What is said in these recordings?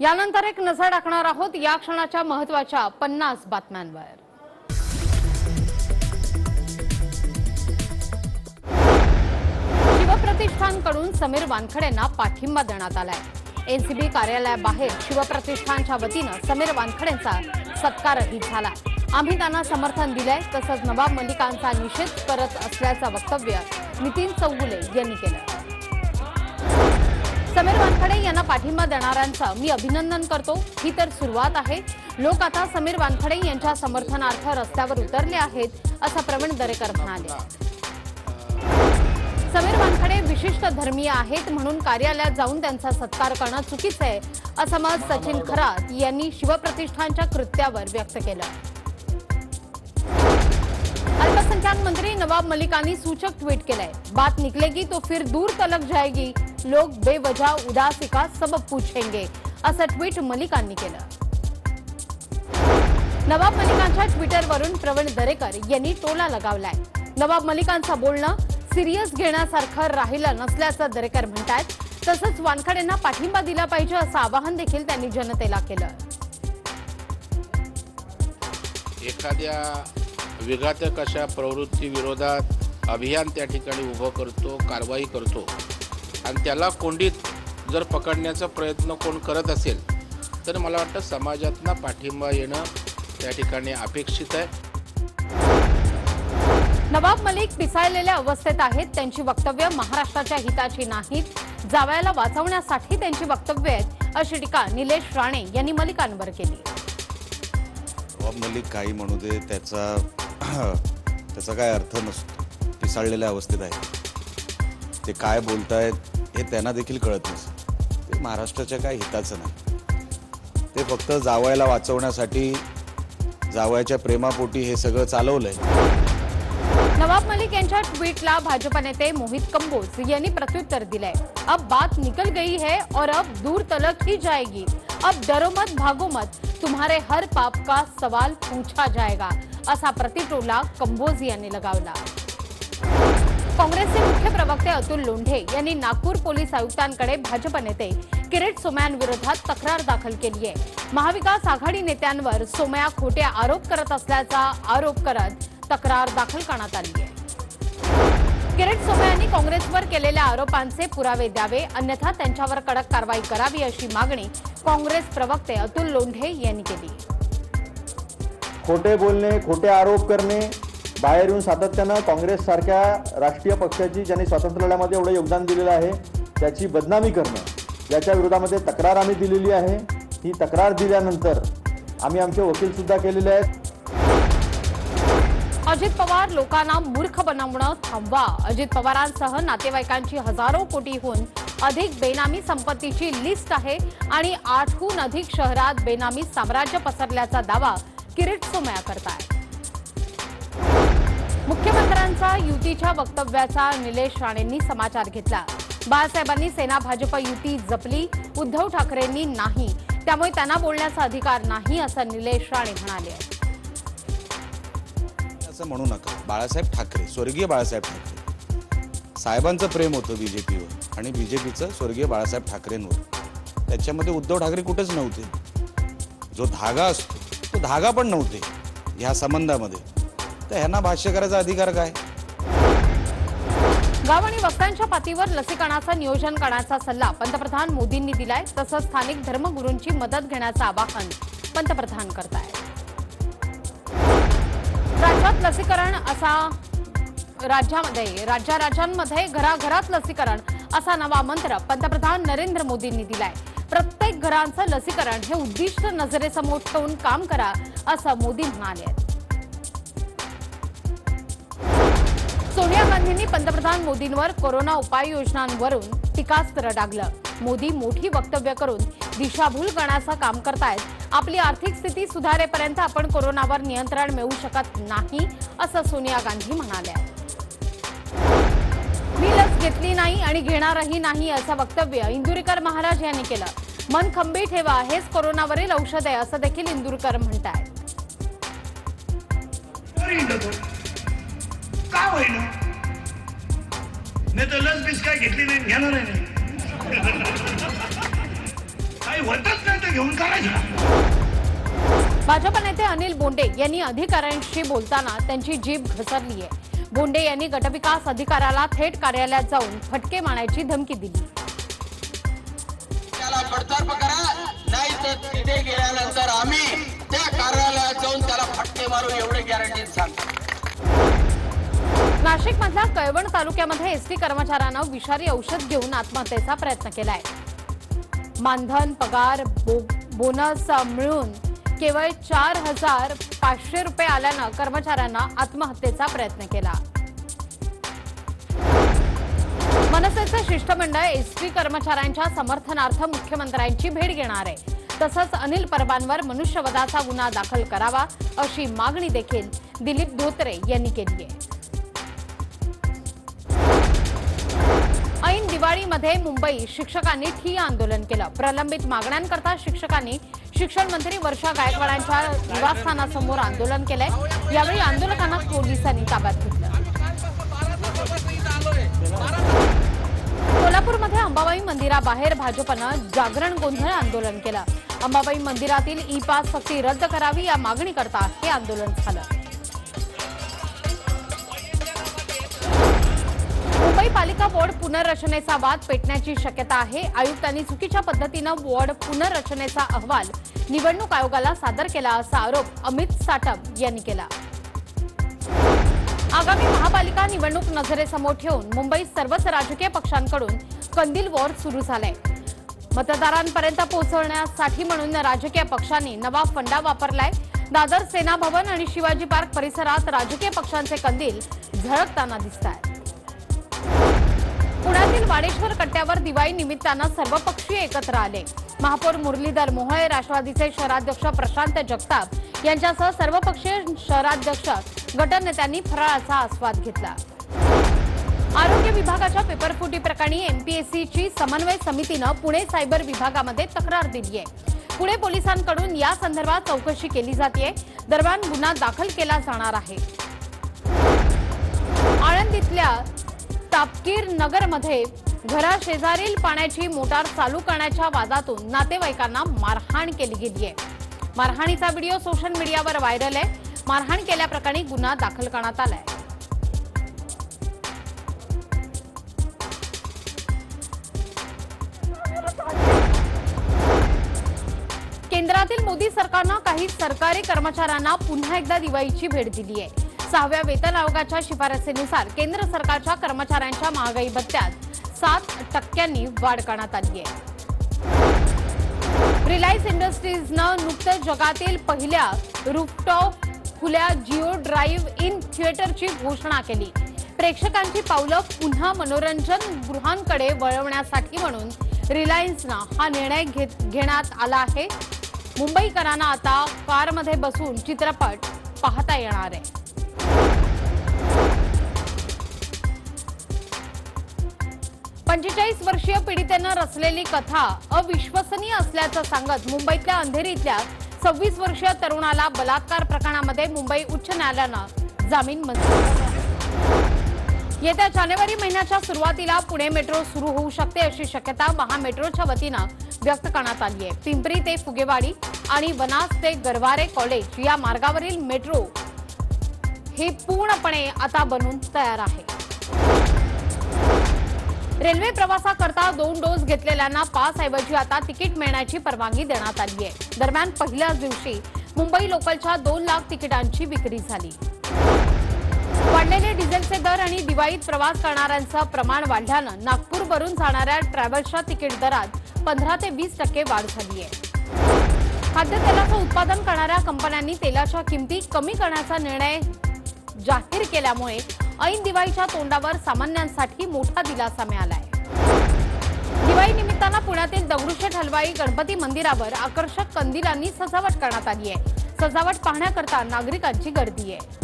यानंतर एक नजर टाकणार आहोत या क्षणाच्या महत्त्वाच्या पन्नास बातम्यांवर. शिवप्रतिष्ठानकडून समीर वानखडेंना पाठिंबा देण्यात आलाय. एनसीबी कार्यालयाबाहेर शिवप्रतिष्ठानच्या वतीनं समीर वानखडेंचा सत्कारही झाला. आम्ही त्यांना समर्थन दिलंय तसंच नवाब मलिकांचा निषेध करत असल्याचं वक्तव्य नितीन चौगुले यांनी केलं. समीर वानखडे यांना पाठिंबा देणाऱ्यांचं मी अभिनंदन करतो. ही तर सुरुवात आहे. लोक आता समीर वानखडे यांच्या समर्थनार्थ रस्त्यावर उतरले आहेत असं प्रवीण दरेकर म्हणाले. समीर वानखडे विशिष्ट धर्मीय आहेत म्हणून कार्यालयात जाऊन त्यांचा सत्कार करणं चुकीचं आहे असं मत सचिन खरात यांनी शिवप्रतिष्ठानच्या कृत्यावर व्यक्त केलं. अल्पसंख्याक मंत्री नवाब मलिकांनी सूचक ट्विट केलंय. बात निकलेगी तो फिर दूर तलक जाएगी. लोग बेवजह उदासी का सबब पूछेंगे असं ट्विट मलिकांनी केलं. नवाब मलिकांच्या ट्विटरवरून प्रवीण दरेकर यांनी टोला लगावलाय. नवाब मलिकांचं बोलणं सिरियस घेण्यासारखं राहिलं नसल्याचं दरेकर म्हणतात तसंच वानखडेंना पाठिंबा दिला पाहिजे असं आवाहन देखील त्यांनी जनतेला केलं. एखाद्या विघातक अशा प्रवृत्ती विरोधात अभियान त्या ठिकाणी उभं करतो कारवाई करतो. आणि त्याला कोंडीत जर पकडण्याचा प्रयत्न कोण करत असेल तर मला वाटतं समाजातनं पाठिंबा येणं त्या ठिकाणी अपेक्षित आहे. नवाब मलिक पिसाळलेल्या अवस्थेत आहेत. त्यांची वक्तव्य महाराष्ट्राच्या हिताची नाहीत जावयाला वाचवण्यासाठी त्यांची वक्तव्य आहेत अशी टीका निलेश राणे यांनी मलिकांवर केली. नवाब मलिक काही म्हणू दे त्याचा त्याचा काय अर्थ नसतो. पिसाळलेल्या अवस्थेत आहे ते काय बोलतायत हे त्यांना देखील कळत नसतं ते महाराष्ट्राच्या काय हिताचं नाही. ते फक्त जावयाला वाचवण्यासाठी जावयाच्या प्रेमापोटी हे सगळं चालवलंय. नवाब मलिक यांच्या ट्विटला भाजप नेते मोहित कंबोज यांनी प्रत्युत्तर दिलंय. अब बात निकल गई है और अब दूर तलक ही जाएगी. अब डरो मत भागो मत. तुम्हारे हर पाप का सवाल पूछा जाएगा. असा प्रतिटोला कंबोज यांनी लगावला. काँग्रेसचे मुख्य प्रवक्ते अतुल लोंढे यांनी नागपूर पोलीस आयुक्तांकडे भाजप नेते किरीट सोमयांविरोधात तक्रार दाखल केली आहे. महाविकास आघाडी नेत्यांवर सोमया खोटे आरोप करत असल्याचा आरोप करत तक्रार दाखल करण्यात आली आहे. किरीट सोमयांनी काँग्रेसवर केलेल्या आरोपांचे पुरावे द्यावे अन्यथा त्यांच्यावर कडक कारवाई करावी अशी मागणी काँग्रेस प्रवक्ते अतुल लोंढे यांनी केली. खोटे बोलणे खोटे आरोप करणे बाहेर येऊन सातत्यानं काँग्रेससारख्या राष्ट्रीय पक्षाची ज्यांनी स्वातंत्र्य लढ्यामध्ये एवढं योगदान दिलेलं आहे त्याची बदनामी करणं याच्या विरोधामध्ये तक्रार आम्ही दिलेली आहे. ही तक्रार दिल्यानंतर आम्ही आमचे वकीलसुद्धा केलेले आहेत. अजित पवार लोकांना मूर्ख बनवणं थांबवा. अजित पवारांसह नातेवाईकांची हजारो कोटीहून अधिक बेनामी संपत्तीची लिस्ट आहे आणि आठहून अधिक शहरात बेनामी साम्राज्य पसरल्याचा दावा किरीट सोमया करतायत. मुख्यमंत्र्यांचा युतीच्या वक्तव्याचा निलेश राणेंनी समाचार घेतला. बाळासाहेबांनी सेना भाजप युती जपली उद्धव ठाकरेंनी नाही. त्यामुळे त्यांना बोलण्याचा अधिकार नाही असं निलेश राणे म्हणाले. असं म्हणू नका. बाळासाहेब ठाकरे स्वर्गीय बाळासाहेब ठाकरे. साहेबांचं प्रेम होतं बीजेपीवर आणि बीजेपीचं स्वर्गीय बाळासाहेब ठाकरेंवर. त्याच्यामध्ये उद्धव ठाकरे कुठेच नव्हते. जो धागा असतो तो धागा पण नव्हते. ह्या संबंधामध्ये. तर ह्यांना भाष्य करायचा अधिकार काय? गाव आणि वस्त्यांच्या पातळीवर लसीकरणाचं नियोजन करण्याचा सल्ला पंतप्रधान मोदींनी दिलाय तसंच स्थानिक धर्मगुरूंची मदत घेण्याचं आवाहन पंतप्रधान करतायत राज्यात लसीकरण असा राज्यामध्ये राज्या राज्यांमध्ये घराघरात लसीकरण असा नवा मंत्र पंतप्रधान नरेंद्र मोदींनी दिलाय. प्रत्येक घरांचं लसीकरण हे उद्दिष्ट नजरेसमोर ठेवून काम करा असं मोदी म्हणाले सोनिया गांधींनी पंतप्रधान मोदींवर कोरोना उपाययोजनांवरून टीकास्त्र डागलं. मोदी मोठी वक्तव्य करून दिशाभूल करण्याचं काम करतायत. आपली आर्थिक स्थिती सुधारेपर्यंत आपण कोरोनावर नियंत्रण मिळवू शकत नाही असं सोनिया गांधी म्हणाल्या. मी लस घेतली नाही आणि घेणारही नाही असं वक्तव्य इंदुरीकर महाराज यांनी केलं. मन खंबी ठेवा हेच कोरोनावरील औषध आहे असं देखील इंदुरकर म्हणतायत. होईल का होईल नाही तर लस बीस काय घेतली नाही घेणार नाही. काही होतच नाही ते घेऊन करायचं ना भाजप नेते अनिल बोंडे यांनी अधिकाऱ्यांशी बोलताना त्यांची जीभ घसरली आहे. बोंडे यांनी गटविकास अधिकाऱ्याला थेट कार्यालयात जाऊन फटके मारण्याची धमकी दिली. त्याला बडतर्फ करा नाही तर तिथे गेल्यानंतर आम्ही त्या कार्यालयात जाऊन त्याला फटके मारू एवढे गॅरंटी सांगतो. नाशिक मधल्या कळवण तालुक्यामध्ये एसटी कर्मचाऱ्यानं विषारी औषध घेऊन आत्महत्येचा प्रयत्न केलाय. मानधन पगार बो, बोनस मिळून केवळ चार हजार पाचशे रुपये आल्यानं कर्मचाऱ्यांना आत्महत्येचा प्रयत्न केला. मनसेचं शिष्टमंडळ एसटी कर्मचाऱ्यांच्या समर्थनार्थ मुख्यमंत्र्यांची भेट घेणार आहे. तसंच अनिल परबांवर मनुष्यवधाचा गुन्हा दाखल करावा अशी मागणी देखील दिलीप धोत्रे यांनी केली आहे. दिवाळीमध्ये मुंबई शिक्षकांनी ठिय्या आंदोलन केलं. प्रलंबित मागण्यांकरता शिक्षकांनी शिक्षण मंत्री वर्षा गायकवाडांच्या निवासस्थानासमोर आंदोलन केलंय. यावेळी आंदोलकांना पोलिसांनी ताब्यात घेतलं. कोल्हापूरमध्ये अंबाबाई मंदिराबाहेर भाजपनं जागरण गोंधळ आंदोलन केलं. अंबाबाई मंदिरातील ई पास सक्ती रद्द करावी या मागणीकरता हे आंदोलन झालं. मुंबई वॉर्ड पुनर्रचनेचा वाद पेटण्याची शक्यता आहे. आयुक्तांनी चुकीच्या पद्धतीनं वॉर्ड पुनर्रचनेचा अहवाल निवडणूक आयोगाला सादर केला असा आरोप अमित साटम यांनी केला. आगामी महापालिका निवडणूक नजरेसमोर ठेवून मुंबईत सर्वच राजकीय पक्षांकडून कंदील वॉर सुरू झालाय. मतदारांपर्यंत पोहोचवण्यासाठी म्हणून राजकीय पक्षांनी नवा फंडा वापरलाय. दादर सेना भवन आणि शिवाजी पार्क परिसरात राजकीय पक्षांचे कंदील झळकताना दिसत आहेत पुण्यातील वाडेश्वर कट्ट्यावर दिवाळी निमित्तानं सर्वपक्षीय एकत्र आले. महापौर मुरलीधर मोहोळे राष्ट्रवादीचे शहराध्यक्ष प्रशांत जगताप यांच्यासह सर्वपक्षीय शहराध्यक्ष गटनेत्यांनी फराळाचा आस्वाद घेतला. आरोग्य विभागाच्या पेपरफुटी प्रकरणी एमपीएससीची समन्वय समितीनं पुणे सायबर विभागामध्ये तक्रार दिली आहे पुणे पोलिसांकडून या संदर्भात चौकशी केली जाते दरम्यान गुन्हा दाखल केला जाणार आहे. तापकीर नगरमध्ये घराशेजारील पाण्याची मोटार चालू करण्याच्या वादातून नातेवाईकांना मारहाण केली गेली आहे मारहाणीचा व्हिडिओ सोशल मीडियावर व्हायरल आहे. मारहाण केल्याप्रकरणी गुन्हा दाखल करण्यात आलाय. केंद्रातील मोदी सरकारनं काही सरकारी कर्मचाऱ्यांना पुन्हा एकदा दिवाळीची भेट दिली आहे सहाव्या वेतन आयोगाच्या शिफारसीनुसार केंद्र सरकारच्या कर्मचाऱ्यांच्या महागाई भत्त्यात सात टक्क्यांनी वाढ करण्यात आली आहे. रिलायन्स इंडस्ट्रीजनं नुकतंच जगातील पहिल्या रुफटॉप खुल्या जिओ ड्राईव्ह इन थिएटरची घोषणा केली. प्रेक्षकांची पावलं पुन्हा मनोरंजन गृहांकडे वळवण्यासाठी म्हणून रिलायन्सनं हा निर्णय घेत घेण्यात आला आहे. मुंबईकरांना आता कारमध्ये बसून चित्रपट पाहता येणार आहे. पंचेचाळीस वर्षीय पीडितेनं रचलेली कथा अविश्वसनीय असल्याचं सांगत मुंबईतल्या अंधेरीतल्या सव्वीस वर्षीय तरुणाला बलात्कार प्रकरणामध्ये मुंबई उच्च न्यायालयानं जामीन मंजूर येत्या जानेवारी महिन्याच्या सुरुवातीला पुणे मेट्रो सुरू होऊ शकते अशी शक्यता महामेट्रोच्या वतीनं व्यक्त करण्यात आली आहे. पिंपरी ते फुगेवाडी आणि वनास ते गरवारे कॉलेज या मार्गावरील मेट्रो हे पूर्णपणे आता बनून तयार आहे. रेल्वे प्रवासाकरता दोन डोस घेतलेल्यांना पास ऐवजी आता तिकीट मिळण्याची परवानगी देण्यात आली आहे. दरम्यान पहिल्याच दिवशी मुंबई लोकलच्या दोन लाख तिकिटांची विक्री झाली. वाढलेले डिझेलचे दर आणि दिवाळीत प्रवास करणाऱ्यांचं प्रमाण वाढल्यानं नागपूरवरून जाणाऱ्या ट्रॅव्हल्सच्या तिकीट दरात पंधरा ते वीस टक्के वाढ झाली आहे. खाद्यतेलाचं उत्पादन करणाऱ्या कंपन्यांनी तेलाच्या किमती कमी करण्याचा निर्णय जाहीर केल्यामुळे ऐन दिवाळीच्या तोंडावर सामान्यांसाठी मोठा दिलासा मिळाला आहे दिवाळी निमित्तानं पुण्यातील दगडूशेठ हलवाई गणपती मंदिरावर आकर्षक कंदिलांनी सजावट करण्यात आली आहे. सजावट पाहण्याकरता नागरिकांची गर्दी आहे.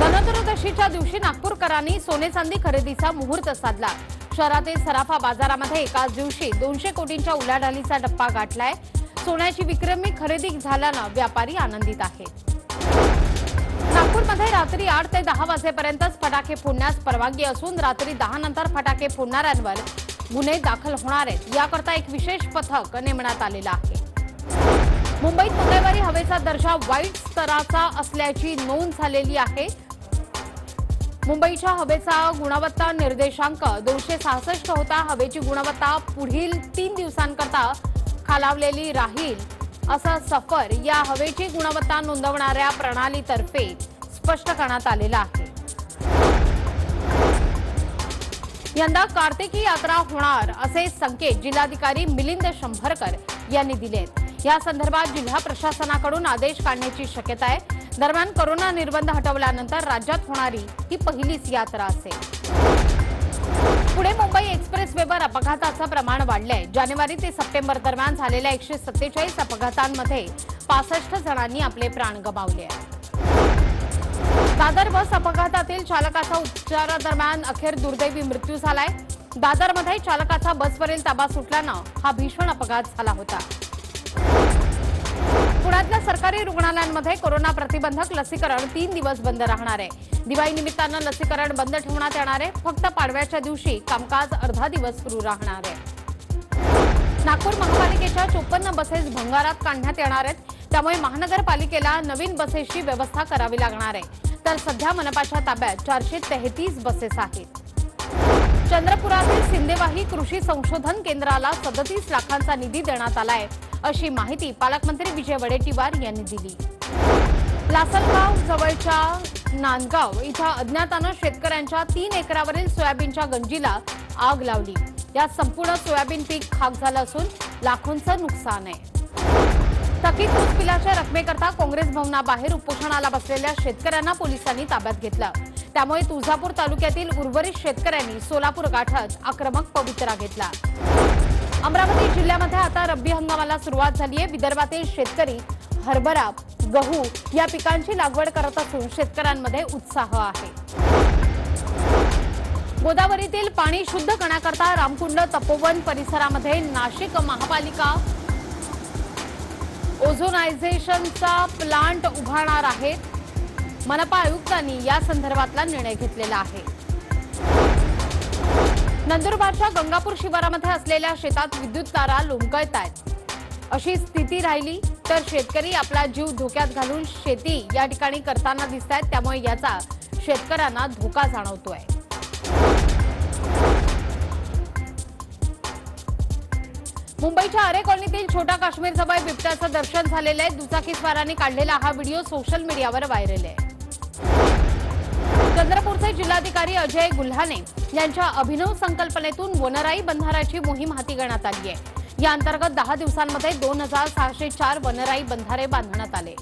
धनत्रयोदशीच्या दिवशी नागपूरकरांनी सोने चांदी खरेदीचा मुहूर्त साधला. शहरातील सराफा बाजारामध्ये एकाच दिवशी दोनशे कोटींच्या उलाढालीचा टप्पा गाठलाय. सोन्याची विक्रमी खरेदी झाल्यानं व्यापारी आनंदित आहेत. नागपूरमध्ये रात्री आठ ते दहा वाजेपर्यंतच फटाके फोडण्यास परवानगी असून रात्री दहा नंतर फटाके फोडणाऱ्यांवर गुन्हे दाखल होणार आहेत. याकरता एक विशेष पथक नेमण्यात आलेलं आहे. मुंबईत मंगळवारी हवेचा दर्जा वाईट स्तराचा असल्याची नोंद झालेली आहे. मुंबईच्या हवेचा गुणवत्ता निर्देशांक दोनशे सहासष्ट होता. हवेची गुणवत्ता पुढील तीन दिवसांकरता खालावलेली राहील. असा सफर या हवेची गुणवत्ता नोंदवणाऱ्या प्रणालीतर्फे स्पष्ट करण्यात आलेला आहे. यंदा कार्तिकी यात्रा होणार असे संकेत जिल्हाधिकारी मिलिंद शंभरकर यांनी दिलेत. या संदर्भात जिल्हा प्रशासनाकडून आदेश काढण्याची शक्यता आहे. दरम्यान कोरोना निर्बंध हटवल्यानंतर राज्यात होणारी ही पहिलीच यात्रा असेल. पुणे मुंबई एक्सप्रेस वेवर अपघाताचं प्रमाण वाढलंय. जानेवारी ते सप्टेंबर दरम्यान झालेल्या एकशे सत्तेचाळीस अपघातांमध्ये पासष्ट जणांनी आपले प्राण गमावले दादर बस अपघातातील चालकाचा उपचारादरम्यान अखेर दुर्दैवी मृत्यू झालाय. दादरमध्ये चालकाचा बसवरील ताबा सुटल्यानं हा भीषण अपघात झाला होता. पुण्यातल्या सरकारी रुग्णालयांमध्ये कोरोना प्रतिबंधक लसीकरण तीन दिवस बंद राहणार आहे. दिवाळी निमित्तानं लसीकरण बंद ठेवण्यात येणार आहे. फक्त पाडव्याच्या दिवशी कामकाज अर्धा दिवस सुरू राहणार आहे. नागपूर महापालिकेच्या चोपन्न बसेस भंगारात काढण्यात येणार आहेत. त्यामुळे महानगरपालिकेला नवीन बसेसची व्यवस्था करावी लागणार आहे. तर सध्या मनपाच्या ताब्यात चारशे तेहतीस बसेस आहेत. चंद्रपुरातील सिंदेवाही कृषी संशोधन केंद्राला सदतीस लाखांचा निधी देण्यात आलाय. अशी माहिती पालकमंत्री विजय वडेट्टीवार यांनी दिली. लासलगाव जवळच्या नांदगाव इथं अज्ञातानं शेतकऱ्यांच्या तीन एकरावरील सोयाबीनच्या गंजीला आग लावली. यात संपूर्ण सोयाबीन पीक खाक झालं असून लाखोंचं नुकसान आहे. थकीत ऊस रकमेकरता काँग्रेस भवनाबाहेर उपोषणाला बसलेल्या शेतकऱ्यांना पोलिसांनी ताब्यात घेतलं. त्यामुळे तुळजापूर तालुक्यातील उर्वरित शेतकऱ्यांनी सोलापूर गाठत आक्रमक पवित्रा घेतला. अमरावती जिल्ह्यामध्ये आता रब्बी हंगामाला सुरुवात झाली आहे विदर्भातील शेतकरी हरभरा गहू या पिकांची लागवड करत असून शेतकऱ्यांमध्ये उत्साह आहे. गोदावरीतील पाणी शुद्ध करण्याकरता रामकुंड तपोवन परिसरामध्ये नाशिक महापालिका ओझोनायझेशनचा प्लांट उभारणार आहेत. मनपा आयुक्तांनी या संदर्भातला निर्णय घेतलेला आहे. नंदुरबारच्या गंगापूर शिवारामध्ये असलेल्या शेतात विद्युत तारा लोंबकळत आहेत. अशी स्थिती राहिली तर शेतकरी आपला जीव धोक्यात घालून शेती या ठिकाणी करताना दिसत आहेत. त्यामुळे याचा शेतकऱ्यांना धोका जाणवतोय. मुंबईच्या आरे कॉलनीतील छोटा काश्मीर जवळ बिबट्याचं दर्शन झालेलं आहे. दुचाकीस्वारांनी काढलेला हा व्हिडिओ सोशल मीडियावर व्हायरल आहे. चंद्रपूरचे जिल्हाधिकारी अजय गुल्हाने यांच्या अभिनव संकल्पनेतून वनराई बंधाराची मोहीम हाती घेण्यात आली आहे. या अंतर्गत दहा दिवसांमध्ये दोन हजार सहाशे चार वनराई बंधारे बांधण्यात आले.